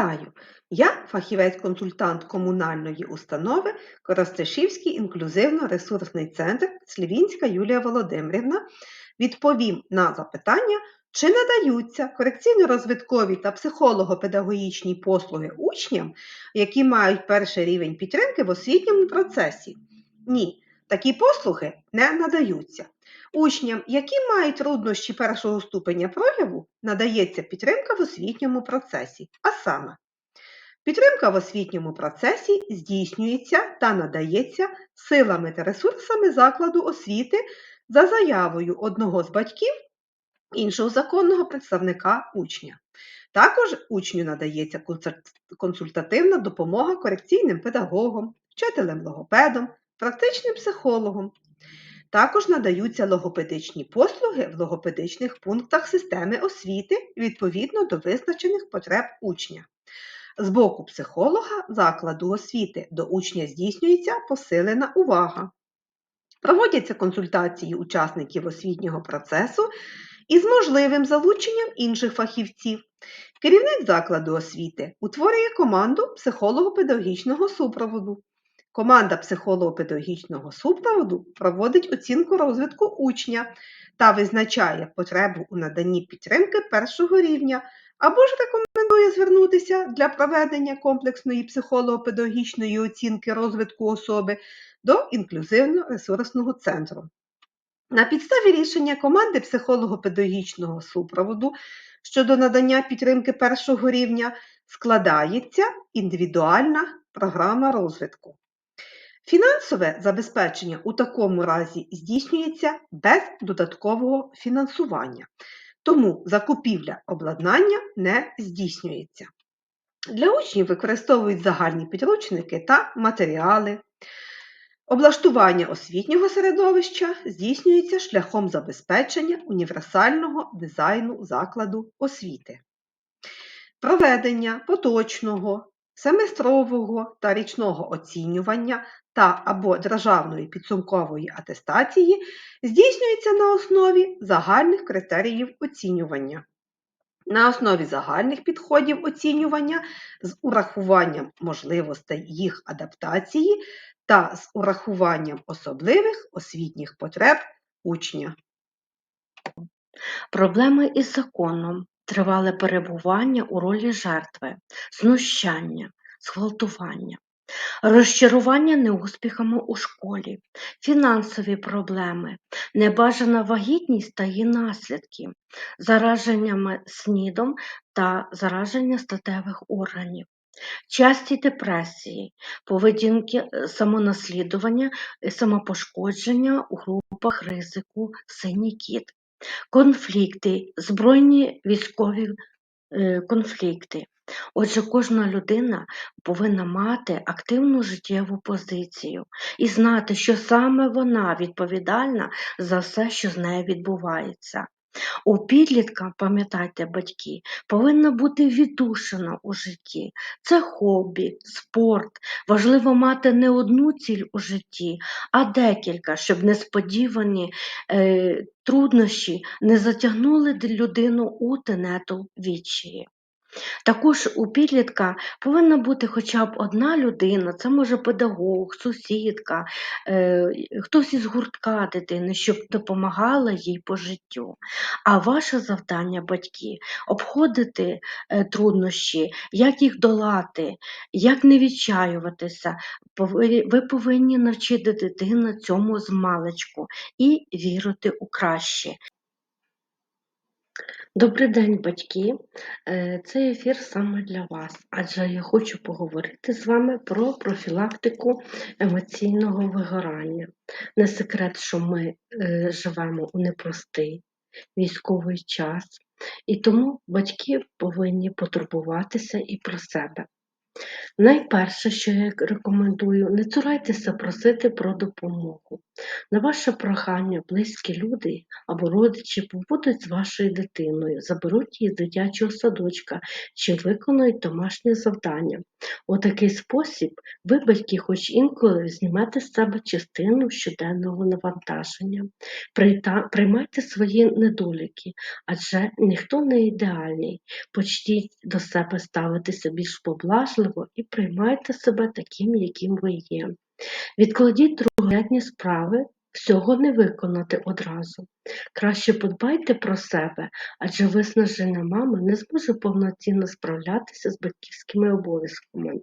Вітаю! Я фахівець-консультант комунальної установи Коростишівський інклюзивно-ресурсний центр Слівінська Юлія Володимирівна. Відповім на запитання, чи надаються корекційно-розвиткові та психолого-педагогічні послуги учням, які мають перший рівень підтримки в освітньому процесі. Ні, такі послуги не надаються. Учням, які мають труднощі першого ступеня прояву, надається підтримка в освітньому процесі, а саме підтримка в освітньому процесі здійснюється та надається силами та ресурсами закладу освіти за заявою одного з батьків іншого законного представника учня. Також учню надається консультативна допомога корекційним педагогам, вчителем-логопедом, практичним психологом, також надаються логопедичні послуги в логопедичних пунктах системи освіти відповідно до визначених потреб учня. З боку психолога закладу освіти до учня здійснюється посилена увага. Проводяться консультації учасників освітнього процесу із можливим залученням інших фахівців. Керівник закладу освіти утворює команду психолого-педагогічного супроводу. Команда психолого-педагогічного супроводу проводить оцінку розвитку учня та визначає потребу у наданні підтримки першого рівня, або ж рекомендує звернутися для проведення комплексної психолого-педагогічної оцінки розвитку особи до інклюзивно-ресурсного центру. На підставі рішення команди психолого-педагогічного супроводу щодо надання підтримки першого рівня складається індивідуальна програма розвитку. Фінансове забезпечення у такому разі здійснюється без додаткового фінансування, тому закупівля обладнання не здійснюється. Для учнів використовують загальні підручники та матеріали. Облаштування освітнього середовища здійснюється шляхом забезпечення універсального дизайну закладу освіти. Проведення поточного, семестрового та річного оцінювання та або державної підсумкової атестації здійснюється на основі загальних критеріїв оцінювання. На основі загальних підходів оцінювання з урахуванням можливостей їх адаптації та з урахуванням особливих освітніх потреб учня. Проблеми із законом, тривале перебування у ролі жертви, знущання, зґвалтування. Розчарування неуспіхами у школі, фінансові проблеми, небажана вагітність та її наслідки, зараженнями снідом та зараження статевих органів, часті депресії, поведінки е, самонаслідування, самопошкодження у групах ризику синій кіт, конфлікти, збройні військові е, конфлікти. Отже, кожна людина повинна мати активну життєву позицію і знати, що саме вона відповідальна за все, що з нею відбувається. У підлітка, пам'ятайте, батьки, повинна бути віддушина у житті. Це хобі, спорт. Важливо мати не одну ціль у житті, а декілька, щоб несподівані е, труднощі не затягнули людину у тенету відчаї. Також у підлітка повинна бути хоча б одна людина, це може педагог, сусідка, е, хтось із гуртка дитини, щоб допомагала їй по життю. А ваше завдання, батьки, обходити е, труднощі, як їх долати, як не відчаюватися. Ви повинні навчити дитину цьому з маличку і вірити у краще. Добрий день, батьки! Е, цей ефір саме для вас, адже я хочу поговорити з вами про профілактику емоційного вигорання. Не секрет, що ми е, живемо у непростий військовий час, і тому батьки повинні потурбуватися і про себе. Найперше, що я рекомендую, не цурайтеся просити про допомогу. На ваше прохання близькі люди або родичі побудуть з вашою дитиною, заберуть її з дитячого садочка чи виконують домашнє завдання. У такий спосіб ви, батьки, хоч інколи знімете з себе частину щоденного навантаження. Приймайте свої недоліки, адже ніхто не ідеальний. Почніть до себе ставитися більш поблажливо і приймайте себе таким, яким ви є. Відкладіть другорядні справи, всього не виконати одразу. Краще подбайте про себе, адже виснажена мама не зможе повноцінно справлятися з батьківськими обов'язками.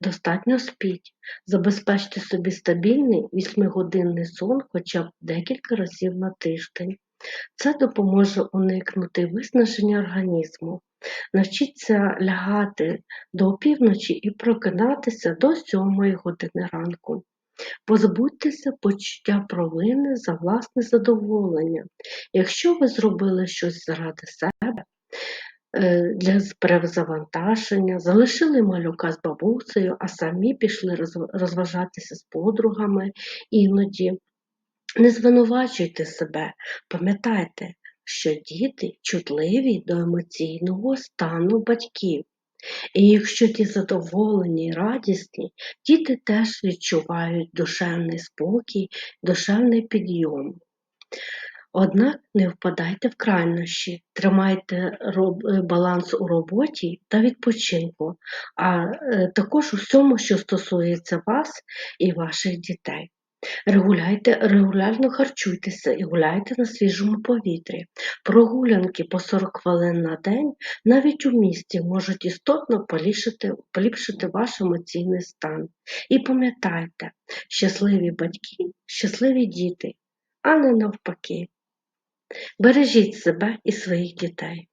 Достатньо спіть, забезпечте собі стабільний 8-годинний сон хоча б декілька разів на тиждень. Це допоможе уникнути виснаження організму. Навчіться лягати до опівночі і прокидатися до 7 години ранку. Позбудьтеся почуття провини за власне задоволення. Якщо ви зробили щось заради себе, е, для перезавантаження, залишили малюка з бабусею, а самі пішли розважатися з подругами іноді. Не звинувачуйте себе, пам'ятайте, що діти чутливі до емоційного стану батьків. І якщо ті задоволені й радісні, діти теж відчувають душевний спокій, душевний підйом. Однак не впадайте в крайнощі, тримайте е, баланс у роботі та відпочинку, а е, також у всьому, що стосується вас і ваших дітей. Регулярно харчуйтеся і гуляйте на свіжому повітрі. Прогулянки по 40 хвилин на день навіть у місті можуть істотно поліпшити, поліпшити ваш емоційний стан. І пам'ятайте, щасливі батьки, щасливі діти, а не навпаки. Бережіть себе і своїх дітей.